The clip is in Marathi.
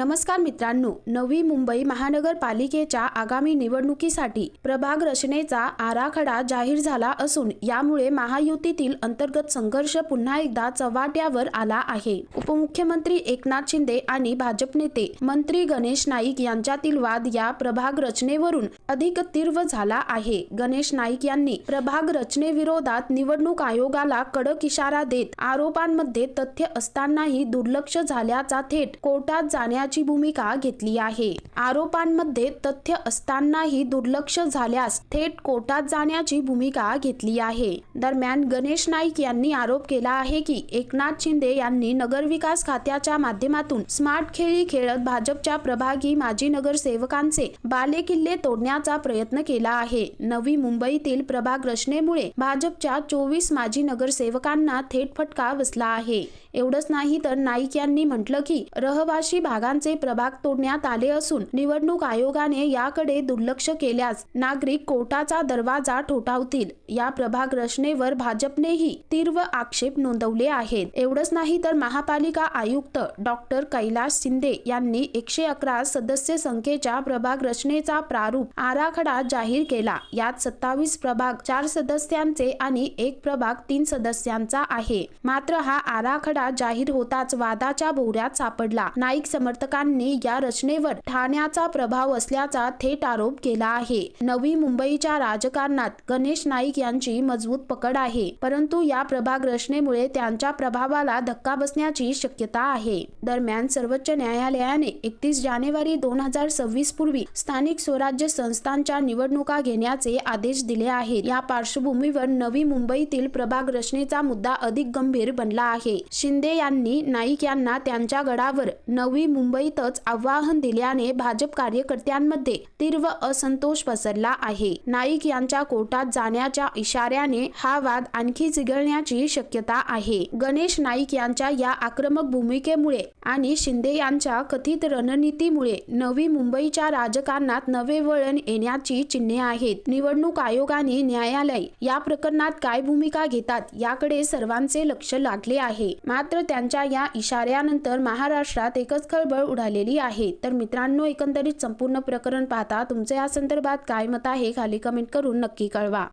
नमस्कार मित्रांनो नवी मुंबई महानगरपालिकेच्या आगामी निवडणुकीसाठी प्रभाग रचनेचा आराखडा जाहीर झाला असून यामुळे महायुतीतील अंतर्गत संघर्ष पुन्हा एकदा चव्हाट्यावर आला आहे. उपमुख्यमंत्री एकनाथ शिंदे आणि भाजप नेते मंत्री गणेश नाईक यांच्यातील वाद या प्रभाग रचनेवरून अधिक तीव्र झाला आहे. गणेश नाईक यांनी प्रभाग रचनेविरोधात निवडणूक आयोगाला कडक इशारा देत आरोपांमध्ये तथ्य असतानाही दुर्लक्ष झाल्याचा थेट कोर्टात जाण्याची भूमिका घेतली आहे. आरोपांमध्ये तथ्य असतानाही दुर्लक्ष झाल्यास थेट कोर्टात जाण्याची भूमिका घेतली आहे. दरम्यान गणेश नाईक यांनी आरोप केला आहे की एकनाथ शिंदे यांनी नगरविकास खात्याच्या माध्यमातून स्मार्ट खेळी खेळत भाजपच्या प्रभागी माजी नगरसेवकांचे बालेकिल्ले तोडण्याचा प्रयत्न केला आहे. नवी मुंबईतील प्रभाग रचनेमुळे भाजपच्या चोवीस माजी नगरसेवकांना थेट फटका बसला आहे. एवढंच नाही तर नाईक यांनी म्हटलं की रहिवाशी भागांचे प्रभाग तोडण्यात आले असून निवडणूक आयोगाने याकडे दुर्लक्ष केल्यास नागरिक कोर्टाचा दरवाजा ठोठावतील. या प्रभाग रचनेवर भाजपनेही तीव्र आक्षेप नोंदवले आहेत. एवढंच नाही तर महापालिका आयुक्त डॉक्टर कैलास शिंदे यांनी एकशे अकरा सदस्य संख्येच्या प्रभाग रचनेचा प्रारूप आराखडा जाहीर केला. यात सत्तावीस प्रभाग चार सदस्यांचे आणि एक प्रभाग तीन सदस्यांचा आहे. मात्र हा आराखडा जाहीर होताच वादाच्या भोवऱ्यात सापडला. नाईक समर्थ समर्थकांनी या रचनेवर ठाण्याचा प्रभाव असल्याचा थेट आरोप केला आहे. नवी मुंबईच्या राजकारणात गणेश नाईक यांची मजबूत पकड आहे परंतु या प्रभाग रचनेमुळे त्यांच्या प्रभावाला धक्का बसण्याची शक्यता आहे. दरम्यान सर्वोच्च न्यायालयाने एकतीस जानेवारी दोन हजार सव्वीस पूर्वी स्थानिक स्वराज्य संस्थांच्या निवडणुका घेण्याचे आदेश दिले आहेत या पार्श्वभूमीवर नवी मुंबईतील प्रभाग रचनेचा मुद्दा अधिक गंभीर बनला आहे. शिंदे यांनी नाईक यांना त्यांच्या गडावर नवी मुंबईतच आव्हान दिल्याने भाजप कार्यकर्त्यांमध्ये तीव्र असंतोष पसरला आहे. नाईक यांच्या कोर्टात जाण्याच्या इशाऱ्याने हा वाद आणखी चिघळण्याची शक्यता आहे. गणेश नाईक यांच्या या आक्रमक भूमिकेमुळे आणि शिंदे यांच्या कथित रणनीतीमुळे नवी मुंबईच्या राजकारणात नवे वळण येण्याची चिन्हे आहेत. निवडणूक आयोगाने न्यायालय या प्रकरणात काय भूमिका घेतात याकडे सर्वांचे लक्ष लागले आहे. मात्र त्यांच्या या इशाऱ्यानंतर महाराष्ट्रात एकच खळबळ उडालेली आहे. तर मित्रांनो एकंदरीत संपूर्ण प्रकरण पाहता तुमचे या संदर्भात काय मत आहे खाली कमेंट करून नक्की कळवा.